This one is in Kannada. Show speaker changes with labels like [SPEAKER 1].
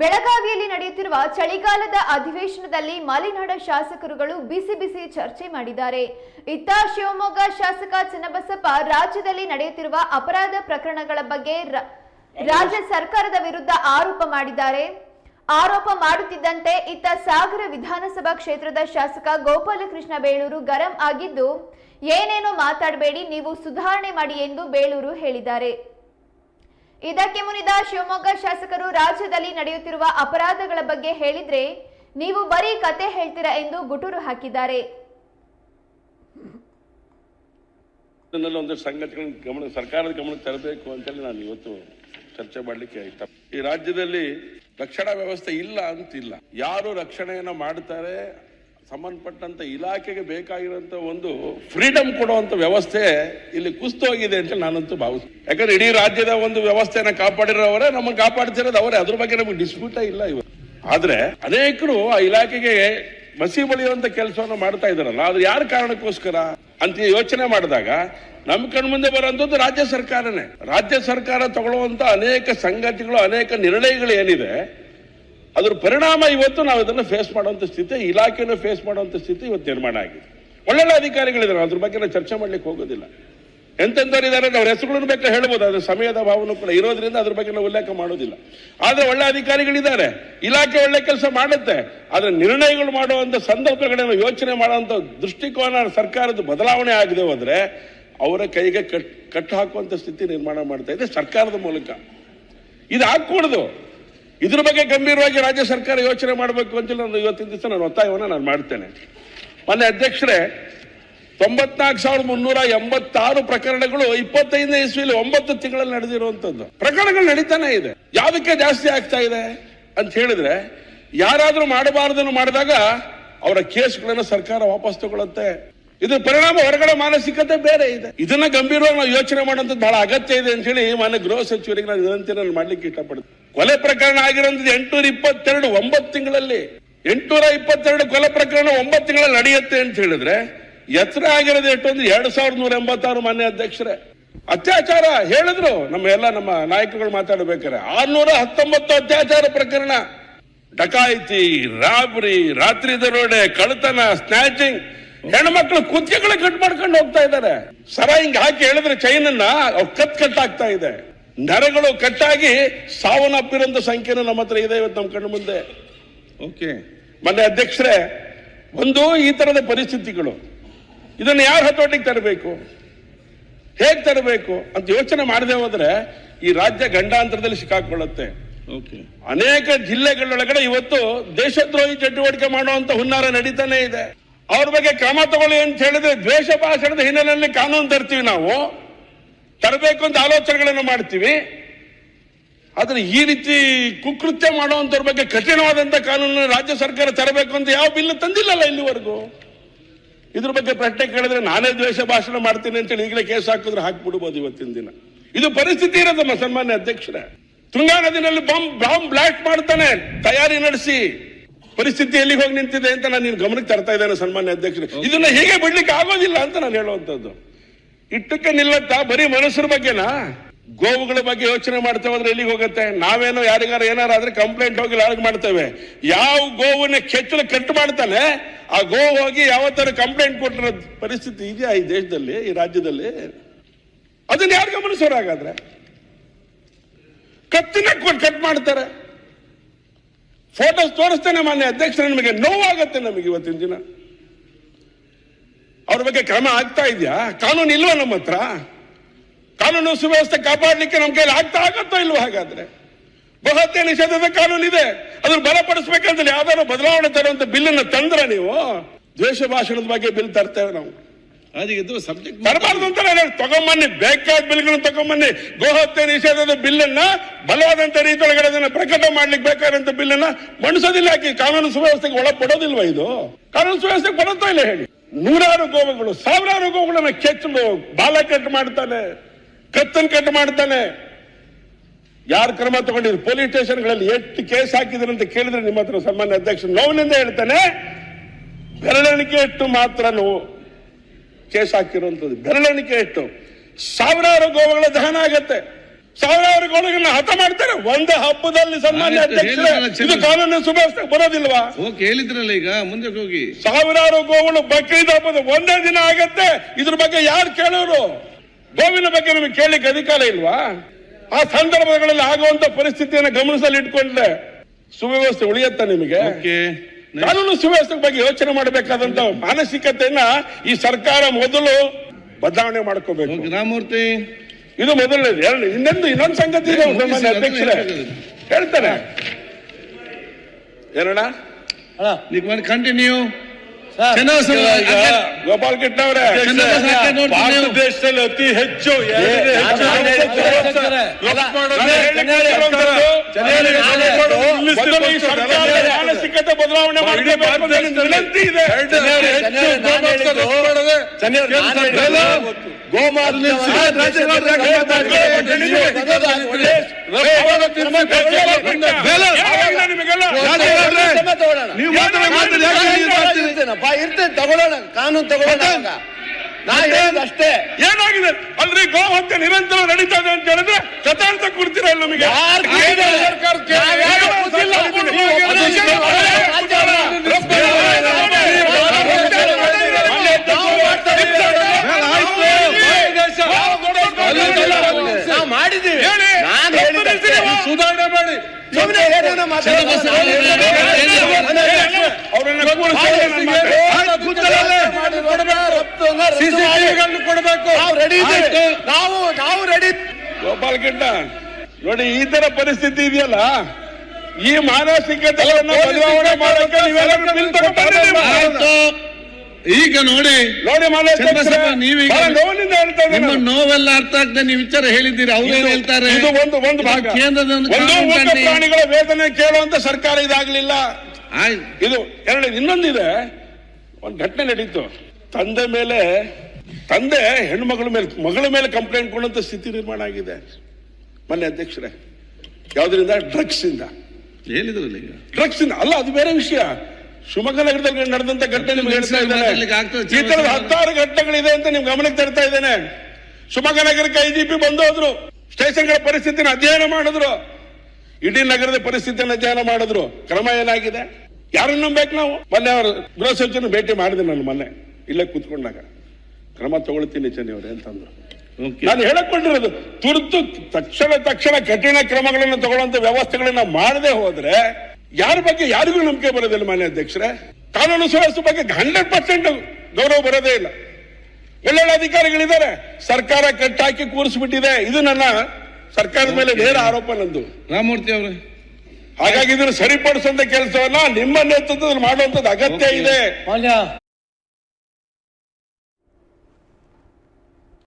[SPEAKER 1] ಬೆಳಗಾವಿಯಲ್ಲಿ ನಡೆಯುತ್ತಿರುವ ಚಳಿಗಾಲದ ಅಧಿವೇಶನದಲ್ಲಿ ಮಲೆನಾಡ ಶಾಸಕರುಗಳು ಬಿಸಿ ಬಿಸಿ ಚರ್ಚೆ ಮಾಡಿದ್ದಾರೆ. ಇತ್ತ ಶಿವಮೊಗ್ಗ ಶಾಸಕ ಚನ್ನಬಸಪ್ಪ ರಾಜ್ಯದಲ್ಲಿ ನಡೆಯುತ್ತಿರುವ ಅಪರಾಧ ಪ್ರಕರಣಗಳ ಬಗ್ಗೆ ರಾಜ್ಯ ಸರ್ಕಾರದ ವಿರುದ್ಧ ಆರೋಪ ಮಾಡಿದ್ದಾರೆ. ಆರೋಪ ಮಾಡುತ್ತಿದ್ದಂತೆ ಇತ್ತ ಸಾಗರ ವಿಧಾನಸಭಾ ಕ್ಷೇತ್ರದ ಶಾಸಕ ಗೋಪಾಲಕೃಷ್ಣ ಬೇಳೂರು ಗರಂ ಆಗಿದ್ದು, ಏನೇನೋ ಮಾತಾಡಬೇಡಿ, ನೀವು ಸುಧಾರಣೆ ಮಾಡಿ ಎಂದು ಬೇಳೂರು ಹೇಳಿದ್ದಾರೆ. ಇದಕ್ಕೆ ಮುನಿದ ಶಿವಮೊಗ್ಗ ಶಾಸಕರು ರಾಜ್ಯದಲ್ಲಿ ನಡೆಯುತ್ತಿರುವ ಅಪರಾಧಗಳ ಬಗ್ಗೆ ಹೇಳಿದ್ರೆ ನೀವು ಬರೀ ಕತೆ ಹೇಳ್ತೀರಾ ಎಂದು ಗುಟುರು ಹಾಕಿದ್ದಾರೆ.
[SPEAKER 2] ಒಂದು ಸಂಗತಿಗಳನ್ನು ಗಮನ, ಸರ್ಕಾರದ ಗಮನಕ್ಕೆ ತರಬೇಕು ಅಂತೇಳಿ ನಾನು ಇವತ್ತು ಚರ್ಚೆ ಮಾಡಲಿಕ್ಕೆ ಇಷ್ಟ. ಈ ರಾಜ್ಯದಲ್ಲಿ ರಕ್ಷಣಾ ವ್ಯವಸ್ಥೆ ಇಲ್ಲ ಅಂತಿಲ್ಲ. ಯಾರು ರಕ್ಷಣೆಯನ್ನ ಮಾಡ್ತಾರೆ ಸಂಬಂಧಪಟ್ಟಂತ ಇಲಾಖೆಗೆ ಬೇಕಾಗಿರುವಂತ ಒಂದು ಫ್ರೀಡಮ್ ಕೊಡುವಂತ ವ್ಯವಸ್ಥೆ ಇಲ್ಲಿ ಕುಸ್ತೋಗಿದೆ ಅಂತ ನಾನಂತೂ ಭಾವಿಸ್ತೀನಿ. ಯಾಕಂದ್ರೆ ಇಡೀ ರಾಜ್ಯದ ಒಂದು ವ್ಯವಸ್ಥೆಯನ್ನು ಕಾಪಾಡಿರೋವರೇ ನಮ್ಮನ್ನು ಕಾಪಾಡ್ತಿರೋದು ಅವರೇ. ಅದ್ರ ಬಗ್ಗೆ ನಮಗೆ ಡಿಸ್ಪ್ಯೂಟೇ ಇಲ್ಲ ಇವರು ಆದರೆ ಅನೇಕರು ಆ ಇಲಾಖೆಗೆ ಮಸಿ ಬಳಿಯುವಂತ ಕೆಲಸವನ್ನು ಮಾಡ್ತಾ ಇದ್ದಾರಲ್ಲ ಅದು ಯಾರ ಕಾರಣಕ್ಕೋಸ್ಕರ ಅಂತ ಯೋಚನೆ ಮಾಡಿದಾಗ ನಮ್ಮ ಕಣ್ಮುಂದೆ ಬರುವಂತದ್ದು ರಾಜ್ಯ ಸರ್ಕಾರನೇ. ರಾಜ್ಯ ಸರ್ಕಾರ ತಗೊಳ್ಳುವಂತ ಅನೇಕ ಸಂಗತಿಗಳು, ಅನೇಕ ನಿರ್ಣಯಗಳು ಏನಿದೆ ಅದ್ರ ಪರಿಣಾಮ ಇವತ್ತು ನಾವು ಇದನ್ನು ಫೇಸ್ ಮಾಡುವಂಥ ಸ್ಥಿತಿ, ಇಲಾಖೆಯನ್ನು ಫೇಸ್ ಮಾಡುವಂಥ ಸ್ಥಿತಿ ಇವತ್ತು ನಿರ್ಮಾಣ ಆಗಿದೆ. ಒಳ್ಳೊಳ್ಳೆ ಅಧಿಕಾರಿಗಳಿದ್ದಾರೆ, ಅದ್ರ ಬಗ್ಗೆ ನಾವು ಚರ್ಚೆ ಮಾಡ್ಲಿಕ್ಕೆ ಹೋಗೋದಿಲ್ಲ. ಎಂತೆಂಥವ್ರು ಇದ್ದಾರೆ ಅವ್ರ ಹೆಸರುಗಳನ್ನು ಬೇಕಾದ್ರೆ ಹೇಳ್ಬೋದು ಅದು ಸಮಯದ ಭಾವನೂ ಕೂಡ ಇರೋದ್ರಿಂದ ಅದ್ರ ಬಗ್ಗೆ ನಾವು ಉಲ್ಲೇಖ ಮಾಡೋದಿಲ್ಲ. ಆದರೆ ಒಳ್ಳೆ ಅಧಿಕಾರಿಗಳಿದ್ದಾರೆ, ಇಲಾಖೆ ಒಳ್ಳೆ ಕೆಲಸ ಮಾಡುತ್ತೆ, ಆದರೆ ನಿರ್ಣಯಗಳು ಮಾಡುವಂತ ಸಂದರ್ಭಗಳನ್ನು ಯೋಚನೆ ಮಾಡುವಂತ ದೃಷ್ಟಿಕೋನ ಸರ್ಕಾರದ ಬದಲಾವಣೆ ಆಗಿದೆ ಹೋದ್ರೆ ಅವರ ಕೈಗೆ ಕಟ್ ಕಟ್ಟು ಹಾಕುವಂಥ ಸ್ಥಿತಿ ನಿರ್ಮಾಣ ಮಾಡ್ತಾ ಇದೆ ಸರ್ಕಾರದ ಮೂಲಕ. ಇದು ಆಗ್ಕೂಡ್ದು ಇದ್ರ ಬಗ್ಗೆ ಗಂಭೀರವಾಗಿ ರಾಜ್ಯ ಸರ್ಕಾರ ಯೋಚನೆ ಮಾಡಬೇಕು ಅಂತ ನಾನು ಇವತ್ತಿನ ದಿವಸ ನಾನು ಒತ್ತಾಯವನ್ನು ನಾನು ಮಾಡ್ತೇನೆ. ಮೊನ್ನೆ ಅಧ್ಯಕ್ಷರೇ, ತೊಂಬತ್ನಾಲ್ಕು ಸಾವಿರದ ಮುನ್ನೂರ ಎಂಬತ್ತಾರು ಪ್ರಕರಣಗಳು ಇಪ್ಪತ್ತೈದನೇ ಇಸ್ವಿಲಿ ಒಂಬತ್ತು ತಿಂಗಳಲ್ಲಿ ನಡೆದಿರುವಂತದ್ದು ಪ್ರಕರಣಗಳು ನಡೀತಾನೆ ಇದೆ. ಯಾವುದಕ್ಕೆ ಜಾಸ್ತಿ ಆಗ್ತಾ ಇದೆ ಅಂತ ಹೇಳಿದ್ರೆ, ಯಾರಾದರೂ ಮಾಡಬಾರದನ್ನು ಮಾಡಿದಾಗ ಅವರ ಕೇಸ್ಗಳನ್ನು ಸರ್ಕಾರ ವಾಪಸ್ ತಗೊಳ್ಳುತ್ತೆ. ಇದು ಪರಿಣಾಮ ಹೊರಗಡೆ ಮಾನಸಿಕತೆ ಬೇರೆ ಇದೆ. ಇದನ್ನ ಗಂಭೀರವಾಗಿ ನಾವು ಯೋಚನೆ ಮಾಡುವಂಥದ್ದು ಬಹಳ ಅಗತ್ಯ ಇದೆ ಅಂತ ಹೇಳಿ ಮಾನ್ಯ ಗೃಹ ಸಚಿವರಿಗೆ ನಾನು ವಿನಂತಿಯನ್ನು ಮಾಡ್ಲಿಕ್ಕೆ ಇಷ್ಟಪಡ್ತೀನಿ. ಕೊಲೆ ಪ್ರಕರಣ ಆಗಿರೋದು ಎಂಟುನೂರ ಇಪ್ಪತ್ತೆರಡು ಒಂಬತ್ತು ತಿಂಗಳಲ್ಲಿ. ಎಂಟುನೂರ ಇಪ್ಪತ್ತೆರಡು ಕೊಲೆ ಪ್ರಕರಣ ಒಂಬತ್ತು ತಿಂಗಳಲ್ಲಿ ನಡೆಯುತ್ತೆ ಅಂತ ಹೇಳಿದ್ರೆ, ಎತ್ತರ ಆಗಿರೋದು ಎಷ್ಟು ಅಂದ್ರೆ ಎರಡು ಸಾವಿರದ ನೂರ ಎಂಬತ್ತಾರು ಮಾನ್ಯ ಅಧ್ಯಕ್ಷರೇ. ಅತ್ಯಾಚಾರ ಹೇಳಿದ್ರು. ನಮ್ಮ ಎಲ್ಲ ನಮ್ಮ ನಾಯಕರುಗಳು ಮಾತಾಡಬೇಕಾರೆ ಆರ್ನೂರ ಹತ್ತೊಂಬತ್ತು ಅತ್ಯಾಚಾರ ಪ್ರಕರಣ. ಡಕಾಯಿತಿ, ರಾಬರಿ, ರಾತ್ರಿ ದರೋಡೆ ಕಳತನ ಸ್ನ್ಯಾಚಿಂಗ್. ಹೆಣ್ಮಕ್ಳು ಕುತ್ತಿಗೆಗಳ ಕಟ್ ಮಾಡ್ಕೊಂಡು ಹೋಗ್ತಾ ಇದ್ದಾರೆ. ಸರ ಹಿಂಗ್ ಹಾಕಿ ಹೇಳಿದ್ರೆ ಚೈನನ್ನ ಕತ್ ಕಟ್ ಆಗ್ತಾ ಇದೆ. ನರಗಳು ಕಟ್ಟಾಗಿ ಸಾವನ್ನಪ್ಪಿರೋಂಥ ಸಂಖ್ಯೆನೂ ನಮ್ಮ ಹತ್ರ ಇದೆ ಇವತ್ತು ನಮ್ಮ ಕಣ್ಣು ಮುಂದೆ.
[SPEAKER 3] ಓಕೆ
[SPEAKER 2] ಮೊನ್ನೆ ಅಧ್ಯಕ್ಷರೇ ಒಂದು ಈ ತರದ ಪರಿಸ್ಥಿತಿಗಳು. ಇದನ್ನು ಯಾರು ಹತೋಟಿಗೆ ತರಬೇಕು? ಹೇಗೆ ತರಬೇಕು ಅಂತ ಯೋಚನೆ ಮಾಡದೆ ಹೋದ್ರೆ ಈ ರಾಜ್ಯ ಗಂಡಾಂತರದಲ್ಲಿ ಸಿಕ್ಕಾಕೊಳ್ಳುತ್ತೆ.
[SPEAKER 3] ಓಕೆ
[SPEAKER 2] ಅನೇಕ ಜಿಲ್ಲೆಗಳೊಳಗಡೆ ಇವತ್ತು ದೇಶದ್ರೋಹಿ ಚಟುವಟಿಕೆ ಮಾಡುವಂತ ಹುನ್ನಾರ ನಡೀತಾನೆ ಇದೆ. ಅವ್ರ ಬಗ್ಗೆ ಕ್ರಮ ತಗೊಳ್ಳಿ ಅಂತ ಹೇಳಿದ್ರೆ ದ್ವೇಷ ಭಾಷಣದ ಹಿನ್ನೆಲೆಯಲ್ಲಿ ಕಾನೂನು ತರ್ತೀವಿ ನಾವು. ತರಬೇಕು ಅಂತ ಆಲೋಚನೆಗಳನ್ನು ಮಾಡ್ತೀವಿ. ಆದರೆ ಈ ರೀತಿ ಕುಕೃತ್ಯ ಮಾಡುವಂತವ್ರ ಬಗ್ಗೆ ಕಠಿಣವಾದಂತ ಕಾನೂನು ರಾಜ್ಯ ಸರ್ಕಾರ ತರಬೇಕು ಅಂತ ಯಾವ ಬಿಲ್ ತಂದಿಲ್ಲಲ್ಲ ಇಲ್ಲಿವರೆಗೂ. ಇದ್ರ ಬಗ್ಗೆ ಪ್ರಶ್ನೆ ಕೇಳಿದ್ರೆ ನಾನೇ ದ್ವೇಷ ಭಾಷಣ ಮಾಡ್ತೀನಿ ಅಂತೇಳಿ ಈಗಲೇ ಕೇಸ್ ಹಾಕಿದ್ರೆ ಹಾಕ್ಬಿಡ್ಬೋದು ಇವತ್ತಿನ ದಿನ. ಇದು ಪರಿಸ್ಥಿತಿ ಇರೋದಮ್ಮ ಸನ್ಮಾನ್ಯ ಅಧ್ಯಕ್ಷರೇ. ತುಂಗಾ ನದಿನಲ್ಲಿ ಬಾಂಬ್ ಬಾಂಬ್ ಬ್ಲಾಸ್ಟ್ ಮಾಡ್ತಾನೆ, ತಯಾರಿ ನಡೆಸಿ. ಪರಿಸ್ಥಿತಿ ಎಲ್ಲಿಗೆ ಹೋಗಿ ನಿಂತಿದೆ ಅಂತ ನಾನು ನಿನ್ನ ಗಮನಕ್ಕೆ ತರ್ತಾ ಇದ್ದೇನೆ ಸನ್ಮಾನ್ಯ ಅಧ್ಯಕ್ಷರು. ಇದನ್ನ ಹೀಗೆ ಬಿಡ್ಲಿಕ್ಕೆ ಆಗೋದಿಲ್ಲ ಅಂತ ನಾನು ಹೇಳುವಂತದ್ದು ಇಟ್ಟಕ್ಕೆ ನಿಲ್ಲತ್ತ ಬರೀ ಮನುಷ್ಯರ ಬಗ್ಗೆನಾ? ಗೋವುಗಳ ಬಗ್ಗೆ ಯೋಚನೆ ಮಾಡ್ತೇವೆ ಅಂದ್ರೆ ಎಲ್ಲಿಗೆ ಹೋಗುತ್ತೆ? ನಾವೇನೋ ಯಾರಿಗಾರ ಏನಾರ ಆದ್ರೆ ಕಂಪ್ಲೇಂಟ್ ಹೋಗಿ ಲಾಗ್ ಮಾಡ್ತೇವೆ. ಯಾವ ಗೋವನ್ನ ಕೆಚ್ಚಲು ಕಟ್ ಮಾಡ್ತಾನೆ, ಆ ಗೋವು ಹೋಗಿ ಯಾವತ್ತಾರ ಕಂಪ್ಲೇಂಟ್ ಕೊಟ್ಟಿರೋ ಪರಿಸ್ಥಿತಿ ಇದೆಯಾ ಈ ದೇಶದಲ್ಲಿ, ಈ ರಾಜ್ಯದಲ್ಲಿ? ಅದನ್ನ ಯಾರು ಗಮನಿಸೋರು ಹಾಗಾದ್ರೆ? ಕತ್ತಿನ ಕೊಟ್ಟು ಕಟ್ ಮಾಡ್ತಾರೆ. ಫೋಟೋಸ್ ತೋರಿಸ್ತೇನೆ ಮಾನ್ಯ, ಅಧ್ಯಕ್ಷರ, ನಿಮಗೆ ನೋವಾಗತ್ತೆ ನಮಗೆ ಇವತ್ತಿನ ದಿನ. ಅವ್ರ ಬಗ್ಗೆ ಕ್ರಮ ಆಗ್ತಾ ಇದೆಯಾ? ಕಾನೂನು ಇಲ್ವಾ ನಮ್ಮ ಹತ್ರ? ಕಾನೂನು ಸುವ್ಯವಸ್ಥೆ ಕಾಪಾಡಲಿಕ್ಕೆ ನಮ್ಮ ಕೈಲಿ ಆಗ್ತಾ ಆಗತ್ತೋ ಇಲ್ವೋ ಹಾಗಾದ್ರೆ? ಬಹುಹತ್ಯೆ ನಿಷೇಧದ ಕಾನೂನು ಇದೆ. ಅದನ್ನು ಬಲಪಡಿಸಬೇಕಂತ ಯಾವ್ದಾದ್ರು ಬದಲಾವಣೆ ತರುವಂತ ಬಿಲ್ಲನ್ನು ತಂದ್ರ ನೀವು? ದ್ವೇಷ ಭಾಷಣದ ಬಗ್ಗೆ ಬಿಲ್ ತರ್ತೇವೆ ನಾವು.
[SPEAKER 3] ಇದು ಸಬ್ಜೆಕ್ಟ್
[SPEAKER 2] ತರಬಾರ್ದು ನಾನು ತಗೊಂಬನ್ನಿ, ಬೇಕಾದ ಬಿಲ್ಗಳನ್ನು ತಗೊಂಬನ್ನಿ. ಗೋಹತ್ಯೆ ನಿಷೇಧದ ಬಿಲ್ಲನ್ನ, ಬಲವಾದಂತ ರೀತಿಯೊಳಗಡೆ ಅದನ್ನು ಪ್ರಕಟ ಮಾಡ್ಲಿಕ್ಕೆ ಬೇಕಾದಂತ ಬಿಲ್ಲನ್ನ ಮಂಡಿಸೋದಿಲ್ಲ. ಹಾಕಿ ಕಾನೂನು ಸುವ್ಯವಸ್ಥೆಗೆ ಒಳಪಡೋದಿಲ್ವಾ ಇದು? ಕಾನೂನು ಸುವ್ಯವಸ್ಥೆಗೆ ಬರುತ್ತಾ ಇಲ್ಲ ಹೇಳಿ? ನೂರಾರು ಗೋವುಗಳು, ಸಾವಿರಾರು ಗೋವುಗಳನ್ನ ಕೆಚ್ಚಲು ಬಾಲ ಕಟ್ ಮಾಡ್ತಾನೆ, ಕತ್ತನ್ ಕಟ್ ಮಾಡ್ತಾನೆ. ಯಾರು ಕ್ರಮ ತಗೊಂಡಿದ್ರು? ಪೊಲೀಸ್ ಸ್ಟೇಷನ್ಗಳಲ್ಲಿ ಎಷ್ಟು ಕೇಸ್ ಹಾಕಿದ್ರು ಅಂತ ಕೇಳಿದ್ರೆ ನಿಮ್ಮ ಹತ್ರ ಸನ್ಮಾನ್ಯ ಅಧ್ಯಕ್ಷ ನೋವಿನಿಂದ ಹೇಳ್ತಾನೆ, ಬೆರಳೆಣಿಕೆ ಎಷ್ಟು ಮಾತ್ರ ನೋವು. ಕೇಸ್ ಹಾಕಿರುವಂಥದ್ದು. ಬೆರಳೆಣಿಕೆ ಎಷ್ಟು ಸಾವಿರಾರು ಗೋವುಗಳ ದಹನ ಆಗತ್ತೆ. ಸಾವಿರಾರು ಗೋಳುಗಳನ್ನ ಹತ ಮಾಡ್ತಾರೆ. ಒಂದು ಹಬ್ಬದಲ್ಲಿ ಸನ್ಮಾನ್ಯ ಇದು. ಕಾನೂನು ಸುವ್ಯವಸ್ಥೆ ಬರೋದಿಲ್ವಾ?
[SPEAKER 3] ಹೇಳಿದ್ರಲ್ಲ ಈಗ ಮುಂದೆ ಹೋಗಿ.
[SPEAKER 2] ಸಾವಿರಾರು ಗೋವುಗಳು ಬಕ್ರೀದ್ ಹಬ್ಬದ ಒಂದೇ ದಿನ ಆಗತ್ತೆ. ಇದ್ರ ಬಗ್ಗೆ ಯಾರು ಕೇಳೋರು? ಗೋವಿನ ಬಗ್ಗೆ ನಿಮಗೆ ಕೇಳಲಿಕ್ಕೆ ಅಧಿಕಾರ ಇಲ್ವಾ? ಆ ಸಂದರ್ಭಗಳಲ್ಲಿ ಆಗುವಂತ ಪರಿಸ್ಥಿತಿಯನ್ನು ಗಮನಿಸಲು ಇಟ್ಕೊಂಡ್ರೆ ಸುವ್ಯವಸ್ಥೆ ಉಳಿಯತ್ತ ನಿಮಗೆ? ಕಾನೂನು ಸುವ್ಯವಸ್ಥೆ ಬಗ್ಗೆ ಯೋಚನೆ ಮಾಡಬೇಕಾದಂತ ಮಾನಸಿಕತೆಯನ್ನ ಈ ಸರ್ಕಾರ ಮೊದಲು ಬದಲಾವಣೆ ಮಾಡ್ಕೋಬೇಕು.
[SPEAKER 3] ರಾಮಮೂರ್ತಿ.
[SPEAKER 2] ಇದು ಮೊದಲನೇದು. ಎರಡು ಇನ್ನೊಂದು ಇನ್ನೊಂದು ಸಂಗತಿ ಇದೆ ಅಧ್ಯಕ್ಷರೇ. ಹೇಳ್ತಾರೆ. ಏನಣ್ಣ?
[SPEAKER 3] ನೀವು ಕಂಟಿನ್ಯೂ
[SPEAKER 2] ಗೋಪಾಲ್
[SPEAKER 3] ಹಾಕಿ
[SPEAKER 4] ಭಾರತ ದೇಶದಲ್ಲಿ ಅತಿ ಹೆಚ್ಚು
[SPEAKER 2] ಮಾನಸಿಕತೆ ಬದಲಾವಣೆ ವಿನಂತಿ ಇದೆ ನಿಮಗೆಲ್ಲ
[SPEAKER 3] ನೀವು ಮಾತ್ರ ಮಾತಾಡಿ,
[SPEAKER 5] ಇರ್ತೇನೆ ತಗೊಳ್ಳೋಣ ಕಾನೂನು ತಗೊಳ್ಳೋಣ. ನಾ ಹೇಳಿದ್ದು ಅಷ್ಟೇ.
[SPEAKER 2] ಏನಾಗಿದೆ? ಅಲ್ರಿ ಗೋಹತ್ಯೆ ನಿರಂತರ ನಡೀತಾ ಇದೆ ಅಂತ ಹೇಳಿದ್ರೆ ಕಥಾರ್ಥ ಕೊಡ್ತೀರಾ ನಮಗೆ?
[SPEAKER 5] ಯಾರ್ ಕೇಳಿದ್ದಾರೆ? ನಾವ್ ಯಾರು ಗೊತ್ತಿಲ್ಲ. ನೀವು opposition ಮಾಡಿದ್ರೆ ರಾಜ್ಯವನ್ನ ನಾವು ಮಾಡ್ತಾ ಇದ್ದೀವಿ. ನಾವು ಮಾಡಿದ್ದೀವಿ
[SPEAKER 2] ಹೇಳಿ.
[SPEAKER 5] ನಾನು ಹೇಳಿದ್ದು ಅಷ್ಟೇ.
[SPEAKER 4] ಸುಧಾರಣೆ ಮಾಡಿ
[SPEAKER 5] ಸುಮ್ನೆ ಏನೇನೋ ಮಾತಾಡೋದು.
[SPEAKER 2] ಅವರನ್ನ ಕೂರಿಸಿ ನನ್ನ ಮಾತು.
[SPEAKER 5] ರಫ್ತನ್ನ ರಫ್ತು ಮಾಡಿ.
[SPEAKER 4] ಕೊಡಬೇಕು
[SPEAKER 5] ನಾವು ರೆಡಿ ನಾವು
[SPEAKER 2] ಗೋಪಾಲ್ ಗಿಡ್ಡ ನೋಡಿ ಈ ತರ ಪರಿಸ್ಥಿತಿ ಇದೆಯಲ್ಲ ಈ ಮಾನಸಿಕತೆ ಬದಲಾವಣೆ ನೀವು.
[SPEAKER 3] ಈಗ ನೋಡಿ
[SPEAKER 2] ನೋಡಿ
[SPEAKER 3] ಚನ್ನಬಸಪ್ಪ, ನೀವೀಗ
[SPEAKER 2] ಹೇಳ್ತಾ
[SPEAKER 3] ನಿಮ್ಮ. ನೋವೆಲ್ಲ ಅರ್ಥ ಆಗ್ತದೆ ನೀವು ವಿಚಾರ ಹೇಳಿದ್ದೀರಿ ಅವ್ರು ಏನ್ ಹೇಳ್ತಾರೆ.
[SPEAKER 2] ಇದು ಒಂದು ಒಂದು ಭಾಗ.
[SPEAKER 3] ಕೇಂದ್ರದ ಒಂದು
[SPEAKER 2] ಮೂಕ ಪ್ರಾಣಿಗಳ ವೇದನೆ ಕೇಳುವಂತ ಸರ್ಕಾರ ಇದಾಗ್ಲಿಲ್ಲ. ಇದು ಎರಡು ಇನ್ನೊಂದಿದೆ. ಒಂದು ಘಟನೆ ನಡೀತು. ತಂದೆ ಮೇಲೆ ತಂದೆ ಹೆಣ್ಮಗಳ ಮೇಲೆ ಮಗಳ ಮೇಲೆ ಕಂಪ್ಲೇಂಟ್ ಕೊಡುವಂತ ಸ್ಥಿತಿ ನಿರ್ಮಾಣ ಆಗಿದೆ. ಮನೆ ಅಧ್ಯಕ್ಷರೇ. ಯಾವ್ದ್ರಿಂದ? ಡ್ರಗ್ಸ್ ಇಂದ.
[SPEAKER 3] ಹೇಳಿದ್ರಲ್ಲ ಈಗ?
[SPEAKER 2] ಡ್ರಗ್ಸ್ ಇಂದ. ಅಲ್ಲ ಅದು ಬೇರೆ ವಿಷಯ. ಶಿವಮೊಗ್ಗ ನಗರದಲ್ಲಿ ನಡೆದಂತ ಘಟನೆ ನಿಮ್ಗೆ ಹೇಳ್ತಾ ಇದ್ದೇನೆ. ಈ ತರದ ಹತ್ತಾರು ಘಟನೆಗಳಿದೆ ಅಂತ ನಿಮ್ ಗಮನಕ್ಕೆ ತರ್ತಾ ಇದ್ದೇನೆ. ಶಿವಮೊಗ್ಗ ನಗರಕ್ಕೆ ಐಜಿಪಿ ಬಂದು ಹೋದ್ರು ಸ್ಟೇಷನ್ಗಳ ಪರಿಸ್ಥಿತಿನ ಅಧ್ಯಯನ ಮಾಡಿದ್ರು. ಇಡೀ ನಗರದ ಪರಿಸ್ಥಿತಿಯನ್ನು ಅಧ್ಯಯನ ಮಾಡಿದ್ರು. ಕ್ರಮ ಏನಾಗಿದೆ? ಯಾರನ್ನು ನಂಬೇಕು ನಾವು? ಮೊನ್ನೆ ಅವರು ಗೃಹ ಸಚಿವರು ಭೇಟಿ ಮಾಡಿದೆ ನಾನು ಮೊನ್ನೆ. ಇಲ್ಲೇ ಕೂತ್ಕೊಂಡಾಗ. ಕ್ರಮ ತಗೊಳ್ತೀನಿ ಚೆನ್ನಿಯವರೇ ಅಂತಂದ್ರು
[SPEAKER 3] ಓಕೆ.
[SPEAKER 2] ನಾನು ಹೇಳಕೊಂಡಿರೋದು ತುರ್ತು ತಕ್ಷಣ ತಕ್ಷಣ ಕಠಿಣ ಕ್ರಮಗಳನ್ನು ತಗೊಳ್ಳುವಂತ ವ್ಯವಸ್ಥೆಗಳನ್ನ ಮಾಡದೆ ಹೋದ್ರೆ ಯಾರ ಬಗ್ಗೆ ಯಾರಿಗೂ ನಂಬಿಕೆ ಬರೋದಿಲ್ಲ ಮಾನ್ಯ ಅಧ್ಯಕ್ಷರೇ? ಕಾನೂನು ಸುವ್ಯವಸ್ಥೆ ಬಗ್ಗೆ ಹಂಡ್ರೆಡ್ ಪರ್ಸೆಂಟ್ ಗೌರವ ಬರೋದೇ ಇಲ್ಲ. ಒಳ್ಳೊಳ್ಳೆ ಅಧಿಕಾರಿಗಳಿದ್ದಾರೆ. ಸರ್ಕಾರ ಕಟ್ಟಾಕಿ ಕೂರಿಸ್ಬಿಟ್ಟಿದೆ. ಇದು ನನ್ನ ಸರ್ಕಾರದ ಮೇಲೆ ನೇರ ಆರೋಪ ನಂದು.
[SPEAKER 3] ರಾಮಮೂರ್ತಿ ಅವರು.
[SPEAKER 2] ಹಾಗಾಗಿ ಇದನ್ನು ಸರಿಪಡಿಸುವಂತ ಕೆಲಸವನ್ನ ನಿಮ್ಮ ನೇತೃತ್ವದಲ್ಲಿ ಮಾಡುವಂತದ್ದು ಅಗತ್ಯ ಇದೆ.